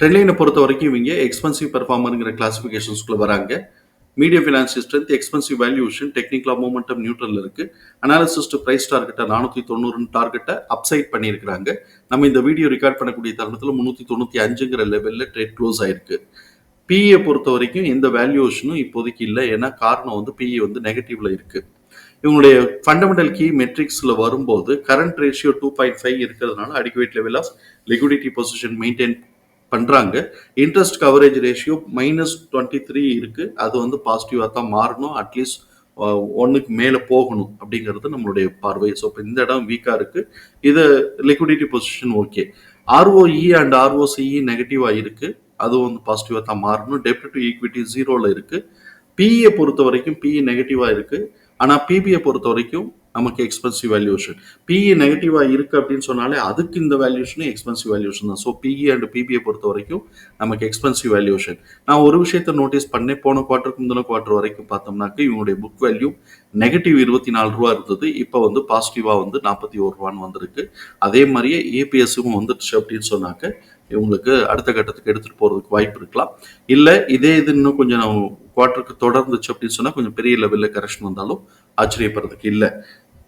ட்ரெண்ட்லைனை பொறுத்த வரைக்கும் இவங்க எக்ஸ்பென்சிவ் பெர்ஃபார்மருங்கிற கிளாஸிஃபிகேஷன்ஸ்குள்ளே வராங்க. Medium financial strength expensive valuation டெக்னிக்கலாக மூமெண்டம் நியூட்ரல் இருக்கு. அனாலிசிஸ் டு பிரைஸ் டார்கெட்டை நானூற்றி தொண்ணூறுன்னு டார்கெட்டை அப்சைட் பண்ணியிருக்கிறாங்க. நம்ம இந்த வீடியோ ரெக்கார்ட் பண்ணக்கூடிய தருணத்தில் முந்நூற்றி தொண்ணூற்றி அஞ்சுங்கிற லெவலில் ட்ரேட் க்ளோஸ் ஆயிருக்கு. பிஏ பொறுத்த வரைக்கும் எந்த வேல்யூஷனும் இப்போதைக்கு இல்லை. ஏன்னா காரணம் வந்து பிஏ வந்து நெகட்டிவ்ல இருக்கு. இவங்களுடைய ஃபண்டமெண்டல் கீ மெட்ரிக்ஸில் வரும்போது current ratio two point five இருக்கிறதுனால adequate level of liquidity position maintain பண்ணுறாங்க interest coverage ratio minus twenty three இருக்குது அது வந்து பாசிட்டிவாக தான் மாறணும். அட்லீஸ்ட் ஒன்றுக்கு மேலே போகணும் அப்படிங்கிறது நம்மளுடைய பார்வை. ஸோ இப்போ இந்த இடம் வீக்காக இருக்குது இது liquidity position okay ROE and ROCE நெகட்டிவாக இருக்குது அதுவும் வந்து பாசிட்டிவாக தான் மாறணும். டெப்ட் டு ஈக்விட்டி ஜீரோவில் இருக்குது பிஇயை பொறுத்த வரைக்கும் பிஇ நெகட்டிவாக இருக்குது ஆனால் பிபியை பொறுத்த வரைக்கும் நமக்கு எக்ஸ்பென்சிவ் வேல்யூஷன் பிஇ நெகட்டிவாக இருக்குது அப்படின்னு சொன்னாலே அதுக்கு இந்த வேல்யூஷனும் எக்ஸ்பென்சிவ் வேல்யூஷன் தான். ஸோ பிஇ அண்ட் பிபியை பொறுத்த வரைக்கும் நமக்கு எக்ஸ்பென்சிவ் வேல்யூஷன் நான் ஒரு விஷயத்த நோட்டீஸ் பண்ணேன் போன குவார்ட்டருக்கு முந்தின குவார்ட்டர் வரைக்கும் பார்த்தோம்னாக்க இவங்களுடைய புக் வேல்யூ நெகட்டிவ் இருபத்தி நாலு ரூபா இருந்தது. இப்போ வந்து பாசிட்டிவாக வந்து நாற்பத்தி ஒரு ரூபான்னு வந்திருக்கு. அதே மாதிரியே ஏபிஎஸ்ஸும் வந்துடுச்சு அப்படின்னு சொன்னாக்க இவங்களுக்கு அடுத்த கட்டத்துக்கு எடுத்துகிட்டு போகிறதுக்கு வாய்ப்பு இருக்கலாம். இல்லை இதே இது இன்னும் கொஞ்சம் குவார்ட்டருக்கு தொடர்ந்துச்சு அப்படின்னு சொன்னால் கொஞ்சம் பெரிய லெவலில் கரெக்ஷன் வந்தாலும் ஆச்சரியப்படுறதுக்கு இல்லை.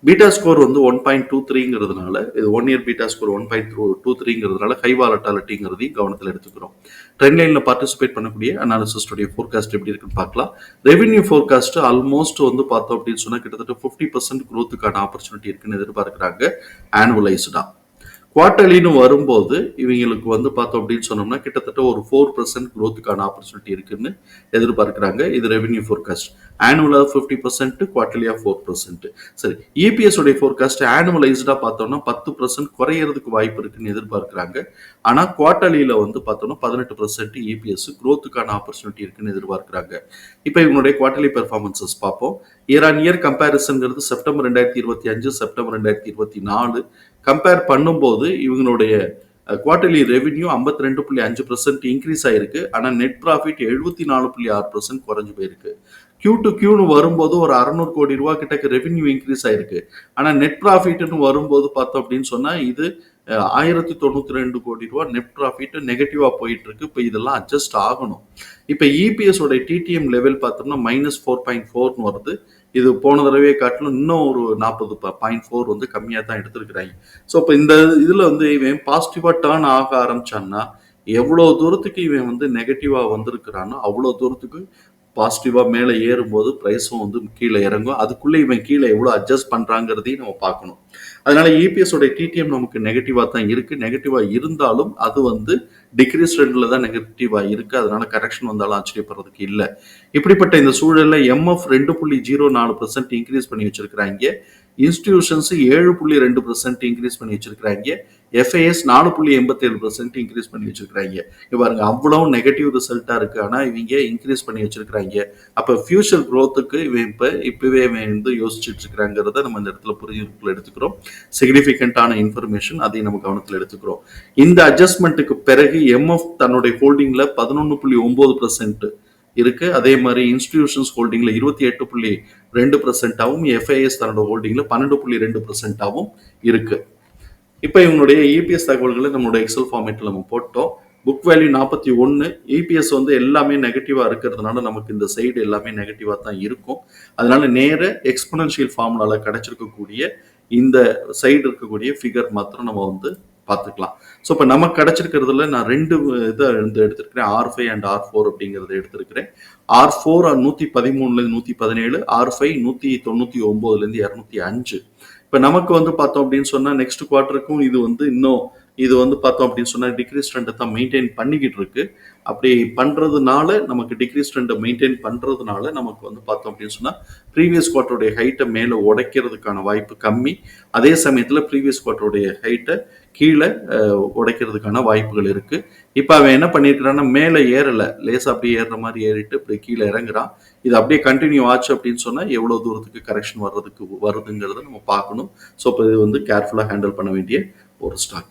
பீட்டா ஸ்கோர் வந்து ஒன் பாயிண்ட் டூ த்ரீங்கிறதுனால இது one year beta score one point two two த்ரீங்கிறதுனால high வாலட்டாலிட்டிங்கிறதையும் கவனத்தில் எடுத்துக்கிறோம். ட்ரெண்ட் லைனில் பார்ட்டிசிபேட் பண்ணக்கூடிய அனாலிசிஸ்டுடைய ஃபோர்காஸ்ட் எப்படி இருக்குன்னு பார்க்கலாம். ரெவென்யூ ஃபோர்காஸ்ட் ஆல்மோஸ்ட் வந்து பார்த்தோம் அப்படின்னு சொன்னால் கிட்டத்தட்ட ஃபிஃப்டி பர்சன்ட் க்ரோத்துக்கான ஆப்பர்ச்சுனிட்டி இருக்குன்னு எதிர்பார்க்குறாங்க. ஆனுவலைஸ்டாக குவார்டர்லின்னு வரும்போது இவங்களுக்கு வந்து பார்த்தோம் அப்படின்னு சொன்னோம்னா கிட்டத்தட்ட ஒரு ஃபோர் பர்சன்ட் க்ரோத்துக்கான ஆப்பர்ச்சுனிட்டி இருக்குன்னு எதிர்பார்க்குறாங்க. இது ரெவென்யூ ஃபோர்காஸ்ட் ஆனுவலாக ஃபிஃப்டி பர்சன்ட் குவார்டர்லியாக ஃபோர் பர்சன்ட் சரி இபிஎஸ் உடைய ஃபோர்காஸ்ட் ஆனுவலைஸ்டாக பார்த்தோம்னா பத்து பர்சன்ட் குறையிறதுக்கு வாய்ப்பு இருக்குன்னு எதிர்பார்க்குறாங்க. ஆனால் குவார்டர்லியில் வந்து பார்த்தோம்னா பதினெட்டு பர்சன்ட் இபிஎஸ் க்ரோத்துக்கான ஆப்பர்ச்சுனிட்டி இருக்குன்னு எதிர்பார்க்குறாங்க. இப்போ இவங்களுடைய குவார்டர்லி பெர்ஃபார்மன்சஸ் பார்ப்போம். இயர் ஆன் இயர் கம்பேரிசன்ங்கிறது செப்டம்பர் ரெண்டாயிரத்தி இருபத்தி அஞ்சு செப்டம்பர் ரெண்டாயிரத்தி இருபத்தி நாலு. கம்பேர் பண்ணும்போது இவங்களுடைய குவார்டர்லி ரெவென்யூ ஐம்பத்தி ரெண்டு புள்ளி அஞ்சு பர்சன்ட் இன்க்ரீஸ் ஆயிருக்கு. ஆனால் நெட் ப்ராஃபிட் எழுபத்தி நாலு புள்ளி ஆறு பர்சன்ட் குறைஞ்சு போயிருக்கு. கியூ டு கியூன்னு வரும்போது ஒரு அறநூறு கோடி ரூபா கிட்டக்கு ரெவென்யூ இன்க்ரீஸ் ஆயிருக்கு. ஆனால் நெட் ப்ராஃபிட்னு வரும்போது பார்த்தோம் அப்படின்னு சொன்னால் இது ஆயிரத்தி தொண்ணூற்றி ரெண்டு கோடி ரூபா நெட் ப்ராஃபிட் நெகட்டிவாக போயிட்டு இருக்கு இப்போ இதெல்லாம் அட்ஜஸ்ட் ஆகணும். இப்போ இபிஎஸ் உடைய டிடிஎம் லெவல் பார்த்தோம்னா மைனஸ் ஃபோர் பாயிண்ட் ஃபோர்னு வருது. இது போன தடவையே காட்டிலும் இன்னும் ஒரு நாற்பது பாயிண்ட் ஃபோர் வந்து கம்மியாக தான் எடுத்திருக்கிறாங்க. ஸோ இப்போ இந்த இதில் வந்து இவன் பாசிட்டிவாக டேர்ன் ஆக ஆரம்பிச்சான்னா எவ்வளோ தூரத்துக்கு இவன் வந்து நெகட்டிவாக வந்திருக்கிறானோ அவ்வளோ தூரத்துக்கு பாசிட்டிவாக மேலே ஏறும்போது ப்ரைஸும் வந்து கீழே இறங்கும். அதுக்குள்ளே இவன் கீழே எவ்வளோ அட்ஜஸ்ட் பண்ணுறாங்கிறதையும் நம்ம பார்க்கணும். அதனால இபிஎஸ் உடைய டிடிஎம் நமக்கு நெகட்டிவாக தான் இருக்குது நெகட்டிவாக இருந்தாலும் அது வந்து டிக்ரீஸ் ட்ரெண்டில் தான் நெகட்டிவாக இருக்குது அதனால கரெக்ஷன் வந்தாலும் ஆச்சரியப்படுறதுக்கு இல்லை. இப்படிப்பட்ட இந்த சூழலில் எம்எஃப் ரெண்டு புள்ளி ஜீரோ நாலு பர்சன்ட் இன்க்ரீஸ் பண்ணி வச்சிருக்கிறாங்க. இன்ஸ்டிடியூஷன்ஸ் ஏழு புள்ளி ரெண்டு பர்சன்ட் இன்க்ரீஸ் பண்ணி வச்சிருக்கிறாங்க. எஃப்ஐஎஸ் நாலு புள்ளி எண்பத்தேழு பர்சன்ட் இன்க்ரீஸ் பண்ணி வச்சிருக்கிறாங்க. பாருங்க அவ்வளவு நெகட்டிவ் ரிசல்ட்டா இருக்கு. ஆனா இவங்க இன்க்ரீஸ் பண்ணி வச்சிருக்கிறாங்க. அப்ப ஃபியூச்சர் க்ரோத்துக்கு இவன் இப்ப இப்பவே இவன் வந்து யோசிச்சுட்டு இருக்கிறாங்கிறத நம்ம இந்த இடத்துல புரிஞ்சுக்குள்ள எடுத்துக்கிறோம். சிக்னிஃபிகண்டான இன்ஃபர்மேஷன் அதையும் நம்ம கவனத்தில் எடுத்துக்கிறோம். இந்த அட்ஜஸ்ட்மெண்ட்டுக்கு பிறகு எம்எஃப் தன்னுடைய ஹோல்டிங்ல பதினொன்று புள்ளி ஒன்பது பர்சன்ட் இருக்கு. அதே மாதிரி இன்ஸ்டிடியூஷன்ஸ் ஹோல்டிங்ல இருபத்தி எட்டு புள்ளி ரெண்டு பர்சன்டாகவும் எஃப்ஐஎஸ் தன்னோட ஹோல்டிங்ல பன்னெண்டு புள்ளி ரெண்டு பர்சன்டாகவும் இருக்கு. இப்போ இவங்களுடைய இபிஎஸ் தகவல்களை நம்மளோட எக்ஸல் ஃபார்மேட்டில் நம்ம போட்டோம். புக் வேல்யூ நாற்பத்தி ஒன்று இபிஎஸ் வந்து எல்லாமே நெகட்டிவாக இருக்கிறதுனால நமக்கு இந்த சைடு எல்லாமே நெகட்டிவாக தான் இருக்கும். அதனால நேர எக்ஸ்பனன்ஷியல் ஃபார்முலாவில் கிடைச்சிருக்கக்கூடிய இந்த சைடு இருக்கக்கூடிய ஃபிகர் மாத்திரம் நம்ம வந்து பார்த்துக்கலாம். ஸோ இப்போ நமக்கு கிடைச்சிருக்கிறதுல நான் ரெண்டு இதை வந்து எடுத்திருக்கிறேன். R five and R four அப்படிங்கிறத எடுத்திருக்கிறேன். ஆர் ஃபோர் நூற்றி பதிமூணுலேருந்து நூற்றி பதினேழு ஆர் ஃபைவ் நூற்றி தொண்ணூற்றி ஒம்போதுலேருந்து இரநூத்தி அஞ்சு. இப்போ நமக்கு வந்து பார்த்தோம் அப்படின்னு சொன்னால் நெக்ஸ்ட் குவார்ட்டருக்கும் இது வந்து இன்னும் இது வந்து பார்த்தோம் அப்படின்னு சொன்னால் டிக்ரீஸ் ட்ரெண்டை தான் மெயின்டைன் பண்ணிக்கிட்டு இருக்கு. அப்படி பண்ணுறதுனால நமக்கு டிக்ரீஸ் ட்ரெண்டை மெயின்டைன் பண்ணுறதுனால நமக்கு வந்து பார்த்தோம் அப்படின்னு சொன்னால் ப்ரீவியஸ் குவார்ட்டருடைய ஹைட்டை மேலே உடைக்கிறதுக்கான வாய்ப்பு கம்மி. அதே சமயத்தில் ப்ரீவியஸ் குவார்ட்டருடைய ஹைட்டை கீழே உடைக்கிறதுக்கான வாய்ப்புகள் இருக்குது இப்போ அவன் என்ன பண்ணியிருக்கிறான்னா மேலே ஏறலை. லேசாக அப்படியே ஏறுற மாதிரி ஏறிட்டு இப்படி கீழே இறங்குறான். இது அப்படியே கண்டினியூ ஆச்சு அப்படின்னு சொன்னால் எவ்வளோ தூரத்துக்கு கரெக்ஷன் வர்றதுக்கு வருதுங்கிறத நம்ம பார்க்கணும். ஸோ இப்போ இது வந்து கேர்ஃபுல்லாக ஹேண்டில் பண்ண வேண்டிய ஒரு ஸ்டாக்